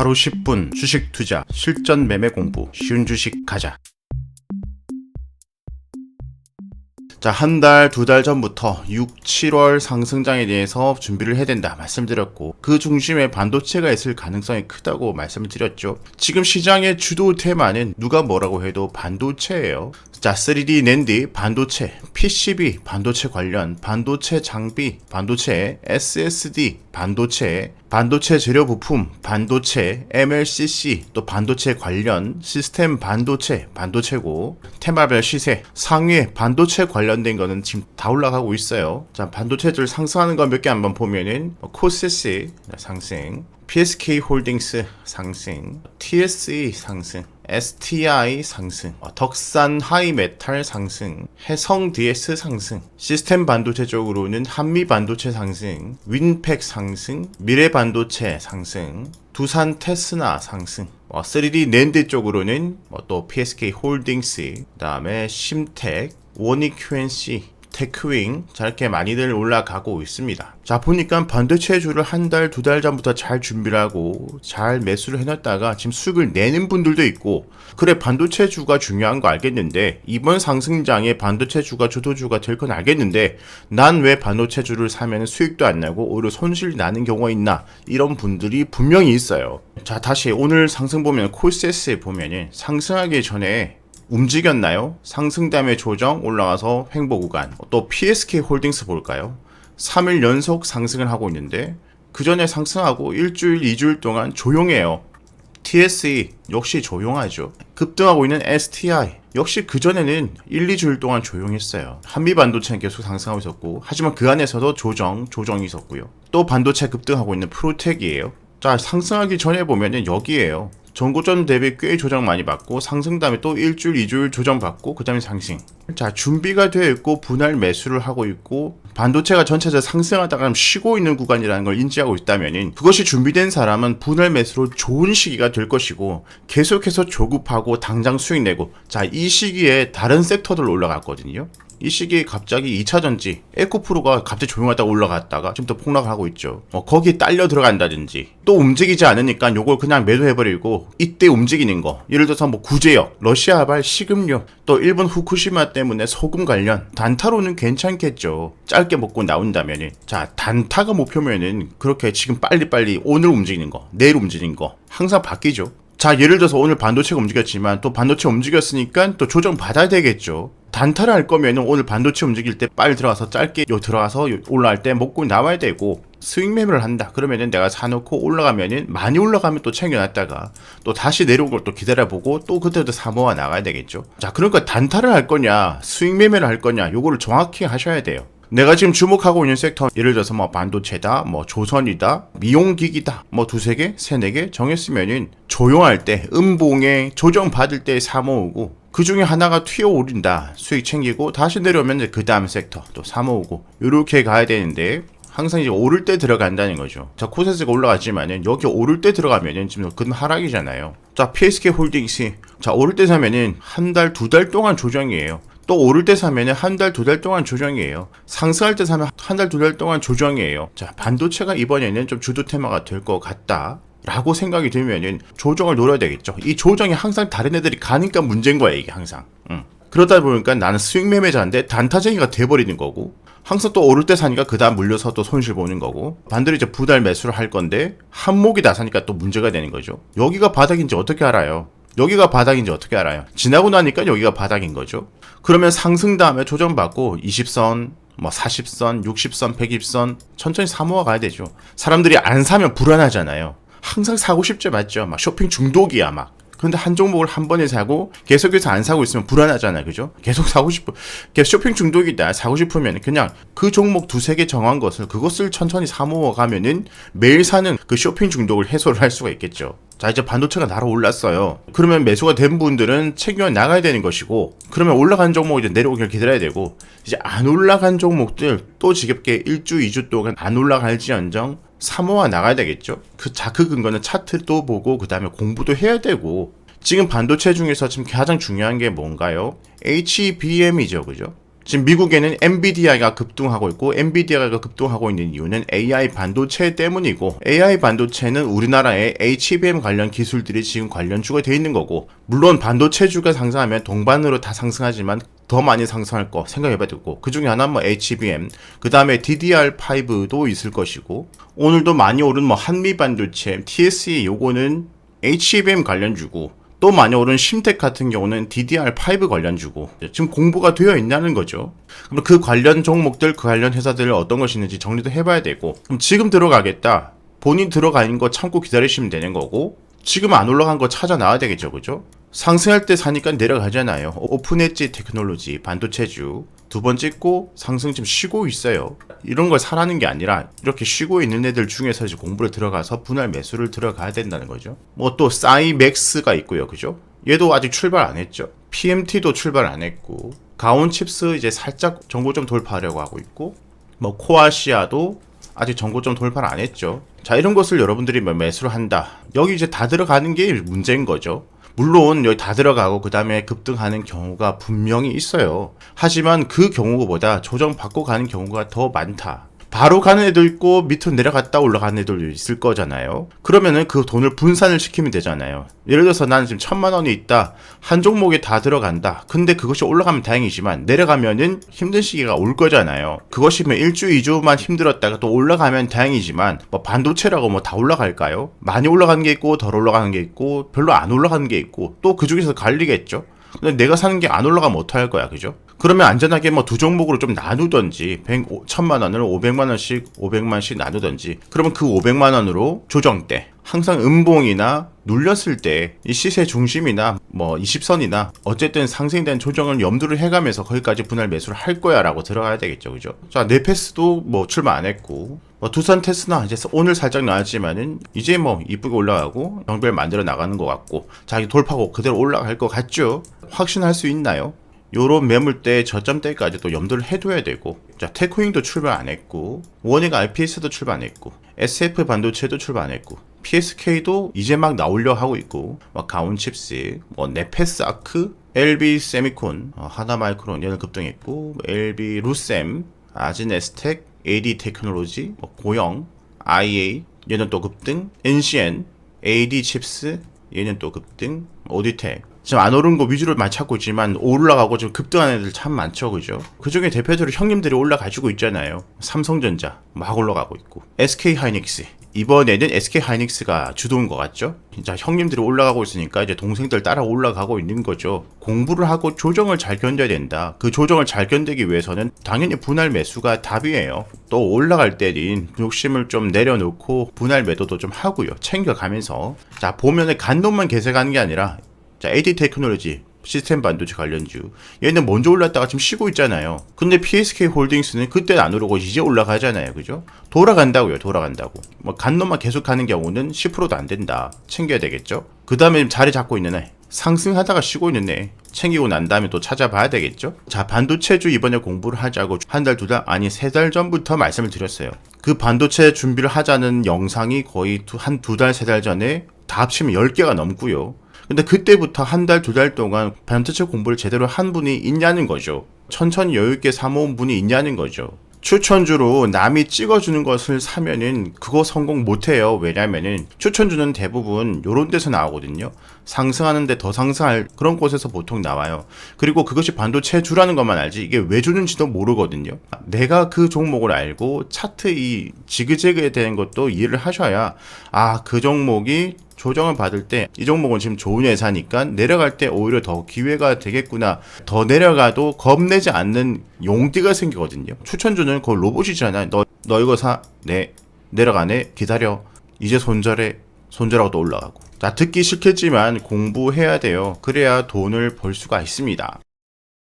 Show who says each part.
Speaker 1: 하루 10분 주식 투자 실전 매매 공부 쉬운 주식 가자. 자, 한 달, 두 달 전부터 6, 7월 상승장에 대해서 준비를 해야 된다 말씀드렸고, 그 중심에 반도체가 있을 가능성이 크다고 말씀드렸죠. 지금 시장의 주도 테마는 누가 뭐라고 해도 반도체예요. 자, 3D 낸디, 반도체, PCB, 반도체 관련, 반도체 장비, 반도체, SSD, 반도체, 반도체 재료 부품, 반도체, MLCC, 또 반도체 관련, 시스템 반도체, 반도체고, 테마별 시세, 상위에 반도체 관련된 거는 지금 다 올라가고 있어요. 자, 반도체들 상승하는 거 몇 개 한번 보면은, 코세스 상승, PSK 홀딩스 상승, TSE 상승, STI 상승, 어, 덕산 하이메탈 상승, 해성 DS 상승, 시스템 반도체 쪽으로는 한미 반도체 상승, 윈팩 상승, 미래 반도체 상승, 두산 테스나 상승, 3D 어, 낸드 쪽으로는 뭐또 PSK 홀딩스, 그다음에 심텍, 원익 QNC, 테크윙 저렇게 많이들 올라가고 있습니다. 자 보니까 반도체 주를 한 달, 두 달 전부터 잘 준비를 하고 잘 매수를 해놨다가 지금 수익을 내는 분들도 있고 그래 반도체 주가 중요한 거 알겠는데 이번 상승장에 반도체 주가 주도주가 될 건 알겠는데 난 왜 반도체 주를 사면 수익도 안 나고 오히려 손실 나는 경우가 있나 이런 분들이 분명히 있어요. 자 다시 오늘 상승 보면 콜세스에 보면은 상승하기 전에 움직였나요? 상승 다음에 조정 올라가서 횡보 구간. 또 PSK 홀딩스 볼까요? 3일 연속 상승을 하고 있는데 그 전에 상승하고 일주일, 이주일 동안 조용해요. TSE 역시 조용하죠. 급등하고 있는 STI 역시 그 전에는 1, 2주일 동안 조용했어요. 한미 반도체는 계속 상승하고 있었고 하지만 그 안에서도 조정, 조정이 있었고요. 또 반도체 급등하고 있는 프로텍이에요. 자, 상승하기 전에 보면은 여기에요. 전고점 대비 꽤 조정 많이 받고 상승 다음에 또 일주일, 이주일 조정 받고 그 다음에 상승. 자 준비가 되어 있고 분할 매수를 하고 있고 반도체가 전체적으로 상승하다가 쉬고 있는 구간이라는 걸 인지하고 있다면 그것이 준비된 사람은 분할 매수로 좋은 시기가 될 것이고 계속해서 조급하고 당장 수익 내고 자 이 시기에 다른 섹터들 올라갔거든요. 이 시기에 갑자기 2차 전지 에코프로가 갑자기 조용하다가 올라갔다가 지금 또 폭락을 하고 있죠. 뭐 거기에 딸려 들어간다든지 또 움직이지 않으니까 요걸 그냥 매도해버리고 이때 움직이는 거 예를 들어서 뭐 구제역, 러시아발 식음료, 또 일본 후쿠시마 때문에 소금 관련 단타로는 괜찮겠죠. 짧게 먹고 나온다면은 자 단타가 목표면은 그렇게 지금 빨리빨리 오늘 움직이는 거, 내일 움직이는 거 항상 바뀌죠. 자, 예를 들어서 오늘 반도체가 움직였지만 또 반도체 움직였으니까 또 조정 받아야 되겠죠. 단타를 할 거면 오늘 반도체 움직일 때 빨리 들어가서 짧게 요 들어가서 올라갈 때 먹고 나와야 되고 스윙 매매를 한다. 그러면은 내가 사놓고 올라가면은 많이 올라가면 또 챙겨놨다가 또 다시 내려온 걸또 기다려보고 또 그때도 사모아 나가야 되겠죠. 자, 그러니까 단타를 할 거냐, 스윙 매매를 할 거냐, 요거를 정확히 하셔야 돼요. 내가 지금 주목하고 있는 섹터 예를 들어서 뭐 반도체다 뭐 조선이다 미용기기다 뭐 두세 개 세네 개 정했으면은 조용할 때 음봉에 조정 받을 때 사모으고 그 중에 하나가 튀어오른다 수익 챙기고 다시 내려오면 그 다음 섹터 또 사모으고 이렇게 가야 되는데 항상 이제 오를 때 들어간다는 거죠. 자, 코세스가 올라갔지만은 여기 오를 때 들어가면은 지금 근 하락이잖아요. 자, PSK 홀딩스. 자, 오를 때 사면은 한 달, 두 달 동안 조정이에요. 또 오를 때 사면은 한 달, 두 달 동안 조정이에요. 상승할 때 사면 한 달, 두 달 동안 조정이에요. 자, 반도체가 이번에는 좀 주도 테마가 될 것 같다. 라고 생각이 들면은 조정을 노려야 되겠죠. 이 조정이 항상 다른 애들이 가니까 문제인 거야, 이게 항상. 응. 그러다 보니까 나는 스윙 매매자인데 단타쟁이가 돼버리는 거고 항상 또 오를 때 사니까 그 다음 물려서 또 손실 보는 거고 반대로 이제 부달 매수를 할 건데 한목이 나사니까 또 문제가 되는 거죠. 여기가 바닥인지 어떻게 알아요? 여기가 바닥인지 어떻게 알아요? 지나고 나니까 여기가 바닥인 거죠. 그러면 상승 다음에 조정받고 20선, 뭐 40선, 60선, 120선 천천히 사모아 가야 되죠. 사람들이 안 사면 불안하잖아요. 항상 사고 싶죠, 맞죠? 막 쇼핑 중독이야, 막. 그런데 한 종목을 한 번에 사고 계속해서 안 사고 있으면 불안하잖아요. 그죠? 계속 사고 싶어. 쇼핑 중독이다. 사고 싶으면 그냥 그 종목 두세 개 정한 것을 그것을 천천히 사모아 가면은 매일 사는 그 쇼핑 중독을 해소를 할 수가 있겠죠. 자 이제 반도체가 날아올랐어요. 그러면 매수가 된 분들은 챙겨 나가야 되는 것이고 그러면 올라간 종목 이제 내려오기를 기다려야 되고 이제 안 올라간 종목들 또 지겹게 1주 2주 동안 안 올라갈지언정 사모아 나가야 되겠죠. 그 자크 근거는 차트도 보고 그 다음에 공부도 해야 되고 지금 반도체 중에서 지금 가장 중요한 게 뭔가요? HBM이죠, 그죠? 지금 미국에는 엔비디아가 급등하고 있고 엔비디아가 급등하고 있는 이유는 AI 반도체 때문이고 AI 반도체는 우리나라의 HBM 관련 기술들이 지금 관련주가 돼 있는 거고 물론 반도체주가 상승하면 동반으로 다 상승하지만 더 많이 상승할 거 생각해봐야 되고 그 중에 하나 뭐 HBM 그 다음에 DDR5도 있을 것이고 오늘도 많이 오른 뭐 한미 반도체 TSE 요거는 HBM 관련주고 또 많이 오른 심텍 같은 경우는 DDR5 관련주고 지금 공부가 되어 있냐는 거죠. 그럼 그 관련 종목들, 그 관련 회사들 어떤 것이 있는지 정리도 해봐야 되고 그럼 지금 들어가겠다. 본인 들어가 있는 거 참고 기다리시면 되는 거고 지금 안 올라간 거 찾아 나와야 되겠죠, 그죠? 상승할 때 사니까 내려가잖아요. 오픈 엣지 테크놀로지 반도체주 두 번 찍고 상승 좀 쉬고 있어요. 이런 걸 사라는 게 아니라 이렇게 쉬고 있는 애들 중에서 이제 공부를 들어가서 분할 매수를 들어가야 된다는 거죠. 뭐 또 사이맥스가 있고요, 그죠? 얘도 아직 출발 안 했죠. PMT도 출발 안 했고 가온 칩스 이제 살짝 정고점 돌파하려고 하고 있고 뭐 코아시아도 아직 정고점 돌파를 안 했죠. 자 이런 것을 여러분들이 뭐 매수를 한다. 여기 이제 다 들어가는 게 문제인 거죠. 물론 여기 다 들어가고 그 다음에 급등하는 경우가 분명히 있어요. 하지만 그 경우보다 조정 받고 가는 경우가 더 많다. 바로 가는 애도 있고 밑으로 내려갔다 올라가는 애들도 있을 거잖아요. 그러면은 그 돈을 분산을 시키면 되잖아요. 예를 들어서 나는 지금 천만 원이 있다. 한 종목에 다 들어간다. 근데 그것이 올라가면 다행이지만 내려가면은 힘든 시기가 올 거잖아요. 그것이 뭐 1주, 2주만 힘들었다가 또 올라가면 다행이지만 뭐 반도체라고 뭐 다 올라갈까요? 많이 올라가는 게 있고 덜 올라가는 게 있고 별로 안 올라가는 게 있고 또 그 중에서 갈리겠죠. 근데 내가 사는 게 안 올라가면 어떡할 거야, 그죠? 그러면 안전하게 뭐 두 종목으로 좀 나누던지, 100, 1000만 원을 500만 원씩, 500만씩 나누던지, 그러면 그 500만 원으로 조정 때, 항상 음봉이나 눌렸을 때 이 시세 중심이나 뭐 20선이나 어쨌든 상승된 조정을 염두를 해가면서 거기까지 분할 매수를 할 거야라고 들어가야 되겠죠, 그죠? 자, 네페스도 뭐 출마 안 했고, 뭐 두산 테스나 이제 오늘 살짝 나왔지만은 이제 뭐 이쁘게 올라가고 정별 만들어 나가는 것 같고 자기 돌파고 그대로 올라갈 것 같죠? 확신할 수 있나요? 요런 매물대 저점대까지 또 염두를 해둬야 되고 자 테코잉도 출발 안 했고 원익 RPS도 출발 안 했고 SF 반도체도 출발 안 했고 PSK도 이제 막 나오려 하고 있고 뭐 가온칩스 뭐 네페스 아크 LB 세미콘 어, 하나마이크론 얘는 급등했고 LB 루셈 아진에스텍 AD 테크놀로지 뭐 고영 IA 얘는 또 급등 NCN AD 칩스 얘는 또 급등 오디텍 지금 안 오른 거 위주로 많이 찾고 있지만 올라가고 지금 급등하는 애들 참 많죠 그죠? 그 중에 대표적으로 형님들이 올라가지고 있잖아요. 삼성전자 막 올라가고 있고. SK 하이닉스. 이번에는 SK 하이닉스가 주도인 것 같죠? 진짜 형님들이 올라가고 있으니까 이제 동생들 따라 올라가고 있는 거죠. 공부를 하고 조정을 잘 견뎌야 된다. 그 조정을 잘 견디기 위해서는 당연히 분할 매수가 답이에요. 또 올라갈 때는 욕심을 좀 내려놓고 분할 매도도 좀 하고요. 챙겨가면서. 자 보면은 간놈만 개색하는 게 아니라 자, AD 테크놀로지 시스템 반도체 관련주. 얘는 먼저 올랐다가 지금 쉬고 있잖아요. 근데 PSK 홀딩스는 그때는 안 오르고 이제 올라가잖아요. 그죠? 돌아간다고요. 돌아간다고. 뭐 간 놈만 계속 하는 경우는 10%도 안 된다. 챙겨야 되겠죠? 그 다음에 자리 잡고 있는 애. 상승하다가 쉬고 있는 애. 챙기고 난 다음에 또 찾아봐야 되겠죠? 자, 반도체주 이번에 공부를 하자고 한 달, 두 달, 아니 세 달 전부터 말씀을 드렸어요. 그 반도체 준비를 하자는 영상이 거의 한 두 달, 세 달 전에 다 합치면 10개가 넘고요. 근데 그때부터 한 달, 두 달 동안 반도체 공부를 제대로 한 분이 있냐는 거죠. 천천히 여유있게 사모은 분이 있냐는 거죠. 추천주로 남이 찍어주는 것을 사면은 그거 성공 못해요. 왜냐면은 추천주는 대부분 요런 데서 나오거든요. 상승하는데 더 상승할 그런 곳에서 보통 나와요. 그리고 그것이 반도체 주라는 것만 알지 이게 왜 주는지도 모르거든요. 내가 그 종목을 알고 차트 이 지그재그에 대한 것도 이해를 하셔야 아 그 종목이 조정을 받을 때 이 종목은 지금 좋은 회사니까 내려갈 때 오히려 더 기회가 되겠구나. 더 내려가도 겁내지 않는 용띠가 생기거든요. 추천주는 그 로봇이잖아. 너, 너 이거 사. 네. 내려가네. 기다려. 이제 손절해. 손절하고 또 올라가고. 자, 듣기 싫겠지만 공부해야 돼요. 그래야 돈을 벌 수가 있습니다.